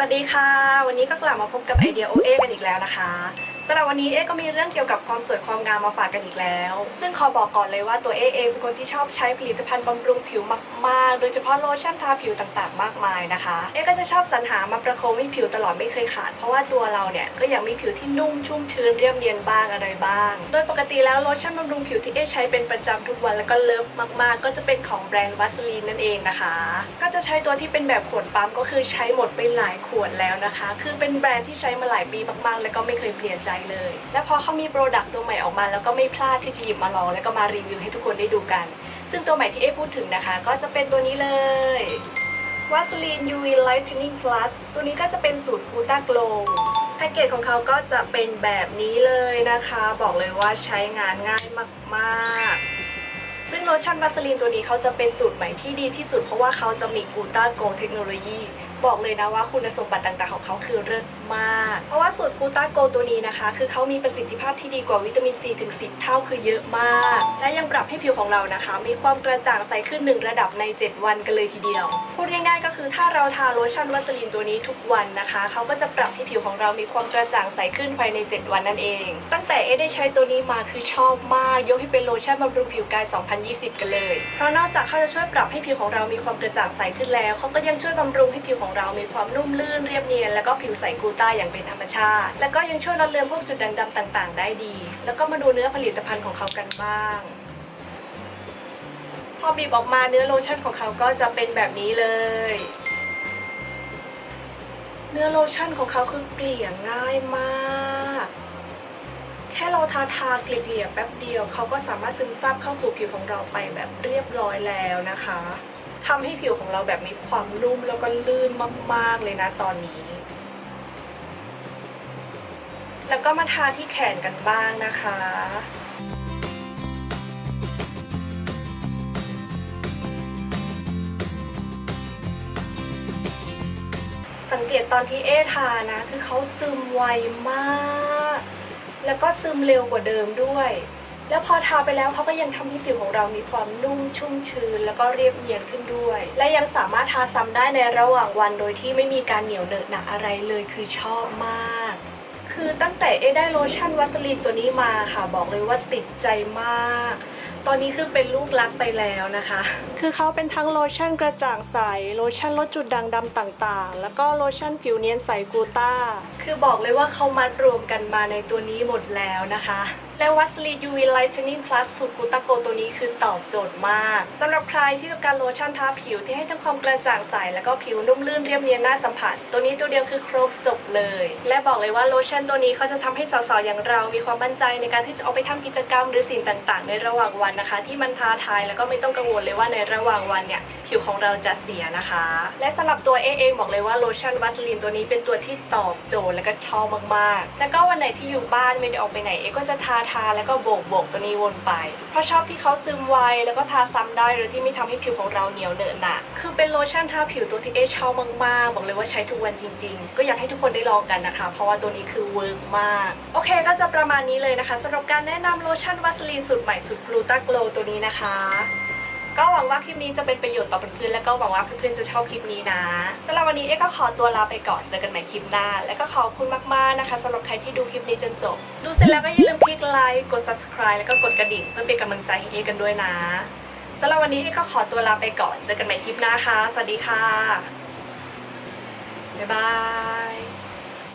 สวัสดีค่ะ วันนี้ก็กลับมาพบกับไอเดียโอเอกันอีกแล้วนะคะ สำหรับวันนี้เอ๊ก็มีเรื่องเกี่ยวกับความสวยความงามมาฝากกันอีกแล้ว ซึ่งขอบอกก่อนเลยว่าตัวเอเองเป็นคนที่ชอบใช้ผลิตภัณฑ์บำรุงผิวมากๆ โดยเฉพาะโลชั่นทาผิวต่างๆ มากมายนะคะ เอ๊ก็จะชอบสรรหามาประโคมให้ผิวตลอดไม่เคยขาด เพราะว่าตัวเราเนี่ยก็อยากมีผิวที่นุ่มชุ่มชื้นเรียบเนียนบ้างอะไรบ้าง โดยปกติแล้วโลชั่นบำรุงผิวที่เอ๊ใช้เป็นประจำทุกวันแล้วก็เลิฟมากๆ ก็จะเป็นของแบรนด์วัสลีนนั่นเองนะคะ ก็จะใช้ตัวที่เป็นแบบขวดปั๊มก็คือใช้หมดไปหลายขวดแล้วนะคะ คือเป็นแบรนด์ที่ใช้มาหลายปีมากๆ แล้วก็ไม่เคยเปลี่ยนใจเลย และพอเขามีโปรดักต์ตัวใหม่ออกมา แล้วก็ไม่พลาดที่จะหยิบมาลอง แล้วก็มารีวิวให้ทุกคนได้ดูกัน ซึ่งตัวใหม่ที่เอ๊พูดถึงนะคะ ก็จะเป็นตัวนี้เลยวัสลีน UV Lightening Plus ตัวนี้ก็จะเป็นสูตรกูต้าโกลแพ็กเกจของเขาก็จะเป็นแบบนี้เลยนะคะ บอกเลยว่าใช้งานง่ายมากๆ ซึ่งโลชั่นวัสลีนตัวนี้เขาจะเป็นสูตรใหม่ที่ดีที่สุดเพราะว่าเขาจะมีกูต้าโกเทคโนโลยี บอกเลยนะว่าคุณสมบัติต่างๆของเขาคือเลิศมาก เพราะว่าสูตรกูต้าโกตัวนี้นะคะ คือเขามีประสิทธิภาพที่ดีกว่าวิตามินซีถึง 10 เท่าคือเยอะมาก และยังปรับให้ผิวของเรานะคะ มีความกระจ่างใสขึ้นหนึ่งระดับใน 7 วันกันเลยทีเดียว พูดง่ายๆก็คือถ้าเราทาโลชั่นวัสลีนตัวนี้ทุกวันนะคะเขาก็จะปรับให้ผิวของเรามีความกระจ่างใสขึ้นภายใน 7 วันนั่นเอง ตั้งแต่เอได้ใช้ตัวนี้มาคือชอบมากยกให้เป็นโลชั่นบำรุงผิวกาย 2020 กันเลย เพราะนอกจากเขาจะช่วยปรับให้ผิวของเรามีความกระจ่างใสขึ้นแล้วเขาก็ยังช่วยบำรุงให้ผิวของเรามีความนุ่มลื่นเรียบเนียน แล้วก็ผิวใสกูต้าอย่างเป็นธรรมชาติ แล้วก็ยังช่วยลดเลือนพวกจุดด่างดำต่างๆ ได้ดี แล้วก็มาดูเนื้อผลิตภัณฑ์ของเขากันบ้างพอบีบออกมาเนื้อโลชั่นของเขาก็จะเป็นแบบนี้เลย เนื้อโลชั่นของเขาคือเกลี่ยง่ายมาก แค่เราทาทาเกลี่ยแป๊บเดียว เขาก็สามารถซึมซาบเข้าสู่ผิวของเราไปแบบเรียบร้อยแล้วนะคะ ทำให้ผิวของเราแบบมีความนุ่มแล้วก็ลื่นมาก ๆ เลยนะตอนนี้ แล้วก็มาทาที่แขนกันบ้างนะคะสังเกตตอนที่เอทานะ คือเขาซึมไวมาก แล้วก็ซึมเร็วกว่าเดิมด้วย แล้วพอทาไปแล้วเขาก็ยังทำให้ผิวของเรามีความนุ่มชุ่มชื้น แล้วก็เรียบเนียนขึ้นด้วย และยังสามารถทาซ้ำได้ในระหว่างวันโดยที่ไม่มีการเหนียวเหนอะหนะอะไรเลยคือชอบมาก คือตั้งแต่เอได้โลชั่นวัสลีนตัวนี้มาค่ะ บอกเลยว่าติดใจมากตอนนี้คือเป็นลูกรักไปแล้วนะคะ คือเขาเป็นทั้งโลชั่นกระจ่างใส โลชั่นลดจุดด่างดำต่างๆ แล้วก็โลชั่นผิวเนียนใสกูต้า คือบอกเลยว่าเขามัดรวมกันมาในตัวนี้หมดแล้วนะคะ และวัสลีน UV Lightening Plus สูตรกูตาโกตัวนี้คือตอบโจทย์มากสำหรับใครที่ต้องการโลชั่นทาผิวที่ให้ทั้งความกระจ่างใสแล้วก็ผิวนุ่มลื่นเรียบเนียนน่าสัมผัส ตัวนี้ตัวเดียวคือครบจบเลย และบอกเลยว่าโลชั่นตัวนี้เขาจะทำให้สาวๆอย่างเรา มีความมั่นใจในการที่จะออกไปทำกิจกรรมหรือสิ่งต่าง ๆ ในระหว่างวันนะคะ ที่มันท้าทายแล้วก็ไม่ต้องกังวลเลยว่าในระหว่างวันเนี่ยผิวของเราจะเสียนะคะ และสำหรับตัวเอเองบอกเลยว่าโลชั่นวัสลีนตัวนี้เป็นตัวที่ตอบโจทย์และก็ชอบมากๆ แล้วก็วันไหนที่อยู่บ้านไม่ได้ออกไปไหนเอก็จะทาทาแล้วก็โบกโบกตัวนี้วนไป เพราะชอบที่เขาซึมไวแล้วก็ทาซ้ำได้โดยที่ไม่ทำให้ผิวของเราเหนียวเหนอะหนะคือเป็นโลชั่นทาผิวตัวที่เอชอบมากๆ บอกเลยว่าใช้ทุกวันจริง ๆ ก็อยากให้ทุกคนได้ลองกันนะคะ เพราะว่าตัวนี้คือเวิร์กมาก โอเคก็จะประมาณนี้เลยนะคะสำหรับการแนะนำโลชั่นวัสลีนสูตรใหม่สูตรกลูตาโกลตัวนี้นะคะ ก็หวังว่าคลิปนี้จะเป็นประโยชน์ต่อเพื่อนๆและก็หวังว่าเพื่อนๆจะชอบคลิปนี้นะสำหรับวันนี้เอ๊ก็ขอตัวลาไปก่อนเจอกันใหม่คลิปหน้า และก็ขอบคุณมากๆนะคะสำหรับใครที่ดูคลิปนี้จนจบ ดูเสร็จแล้วก็อย่าลืมคลิกไลค์กด subscribe แล้วก็กดกระดิ่งเพื่อเป็นกำลังใจให้เอ๊กันด้วยนะสำหรับวันนี้เอ๊ก็ขอตัวลาไปก่อนเจอกันใหม่คลิปหน้าค่ะสวัสดีค่ะบ๊ายบาย